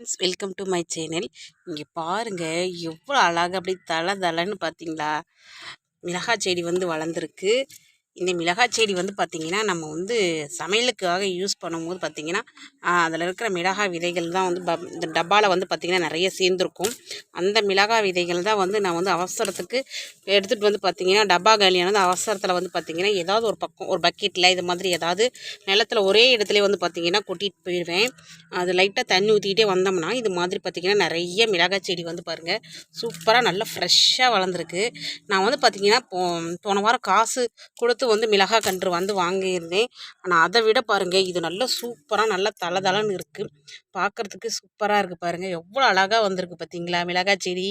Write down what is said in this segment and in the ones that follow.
Friends welcome to my channel இங்கே பாருங்கள் எவ்வளோ அழகாக அப்படி தலை தலைன்னு பார்த்தீங்களா? மிளகாய் செடி வந்து வளர்ந்துருக்கு. இந்த மிளகாய் செடி வந்து பார்த்திங்கன்னா நம்ம வந்து சமையலுக்காக யூஸ் பண்ணும்போது பார்த்திங்கன்னா அதில் இருக்கிற மிளகாய் விதைகள் தான் வந்து ப இந்த டப்பாவில் வந்து பார்த்திங்கன்னா நிறைய சேர்ந்துருக்கும். அந்த மிளகாய் விதைகள் தான் வந்து நான் வந்து அவசரத்துக்கு எடுத்துகிட்டு வந்து பார்த்திங்கன்னா டப்பா காலியானது அவசரத்தில் வந்து பார்த்திங்கன்னா ஏதாவது ஒரு பக்கம் ஒரு பக்கெட்டில் இது மாதிரி ஏதாவது நிலத்தில் ஒரே இடத்துல வந்து பார்த்திங்கன்னா கொட்டிகிட்டு போயிடுவேன் அது லைட்டாக தண்ணி ஊற்றிக்கிட்டே வந்தோம்னா இது மாதிரி பார்த்திங்கன்னா நிறைய மிளகாய் செடி வந்து பாருங்கள் சூப்பராக நல்லா ஃப்ரெஷ்ஷாக வளர்ந்துருக்கு. நான் வந்து பார்த்திங்கன்னா போ போன வாரம் காசு கொடுத்து வந்து மிளகாய் கன்று வந்து வாங்கியிருந்தேன். ஆனால் அதை விட பாருங்கள் இது நல்லா சூப்பராக நல்லா தலை தலைன்னு இருக்குது பார்க்குறதுக்கு சூப்பராக இருக்குது பாருங்கள் எவ்வளோ அழகாக வந்திருக்கு பார்த்தீங்களா மிளகாய் செடி.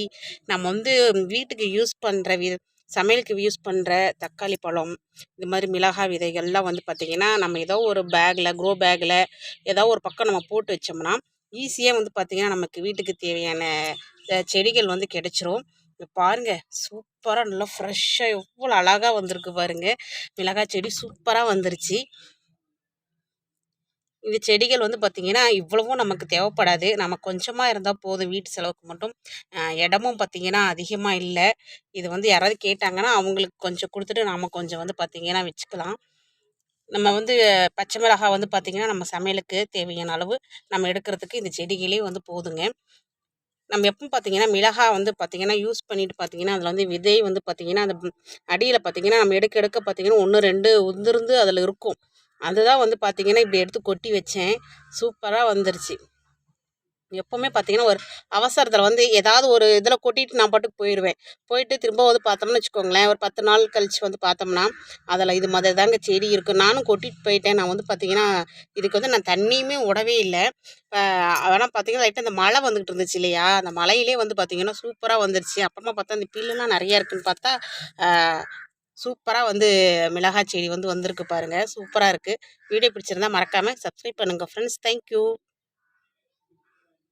நம்ம வந்து வீட்டுக்கு யூஸ் பண்ணுற வி சமையலுக்கு யூஸ் பண்ணுற தக்காளி பழம் இது மாதிரி மிளகாய் விதைகள்லாம் வந்து பார்த்திங்கன்னா நம்ம ஏதோ ஒரு பேக்கில் க்ரோ பேக்கில் ஏதோ ஒரு பக்கம் நம்ம போட்டு வச்சோம்னா ஈஸியாக வந்து பார்த்திங்கன்னா நமக்கு வீட்டுக்கு தேவையான செடிகள் வந்து கிடச்சிரும். பாருங்க. சூப்பராக நல்லா ஃப்ரெஷ்ஷாக எவ்வளோ அழகாக வந்திருக்கு பாருங்க. மிளகாய் செடி சூப்பராக வந்துருச்சு. இந்த செடிகள் வந்து பார்த்திங்கன்னா இவ்வளவும் நமக்கு தேவைப்படாது. நம்ம கொஞ்சமாக இருந்தால் போதும் வீட்டு செலவுக்கு மட்டும். இடமும் பார்த்திங்கன்னா அதிகமாக இல்லை. இது வந்து யாராவது கேட்டாங்கன்னா அவங்களுக்கு கொஞ்சம் கொடுத்துட்டு நாம் கொஞ்சம் வந்து பார்த்திங்கன்னா வச்சுக்கலாம். நம்ம வந்து பச்சை மிளகாய் வந்து பார்த்திங்கன்னா நம்ம சமையலுக்கு தேவையான அளவு நம்ம எடுக்கிறதுக்கு இந்த செடிகளே வந்து போதுங்க. நம்ம எப்போ பார்த்தீங்கன்னா மிளகா வந்து பார்த்தீங்கன்னா யூஸ் பண்ணிட்டு பார்த்தீங்கன்னா அதில் வந்து விதை வந்து பார்த்தீங்கன்னா அந்த அடியில் பார்த்தீங்கன்னா நம்ம எடுக்க எடுக்க பார்த்தீங்கன்னா ஒன்று ரெண்டு உதிர்ந்து அதில் இருக்கும். அதுதான் வந்து பார்த்தீங்கன்னா இப்படி எடுத்து கொட்டி வச்சேன். சூப்பராக வந்துருச்சு. எப்போவுமே பார்த்தீங்கன்னா ஒரு அவசரத்தில் வந்து ஏதாவது ஒரு இதில் கொட்டிட்டு நான் பாட்டுக்கு போயிடுவேன் போயிட்டு திரும்ப வந்து பார்த்தோம்னு வச்சுக்கோங்களேன் ஒரு பத்து நாள் கழித்து வந்து பார்த்தோம்னா அதில் இது மாதிரி தாங்க செடி இருக்குது நானும் கொட்டிட்டு போயிட்டேன். நான் வந்து பார்த்தீங்கன்னா இதுக்கு வந்து நான் தண்ணியுமே விடவே இல்லை. ஆனால் பார்த்தீங்கன்னா லைட்டாக அந்த மழை வந்துகிட்டு இருந்துச்சு இல்லையா? அந்த மலையிலே வந்து பார்த்தீங்கன்னா சூப்பராக வந்துருச்சு. அப்புறமா பார்த்தா அந்த பில்லுலாம் நிறையா இருக்குதுன்னு பார்த்தா சூப்பராக வந்து மிளகாய் செடி வந்து வந்திருக்கு பாருங்கள் சூப்பராக இருக்குது வீடியோ பிடிச்சிருந்தா மறக்காமல் சப்ஸ்கிரைப் பண்ணுங்கள் ஃப்ரெண்ட்ஸ் தேங்க்யூ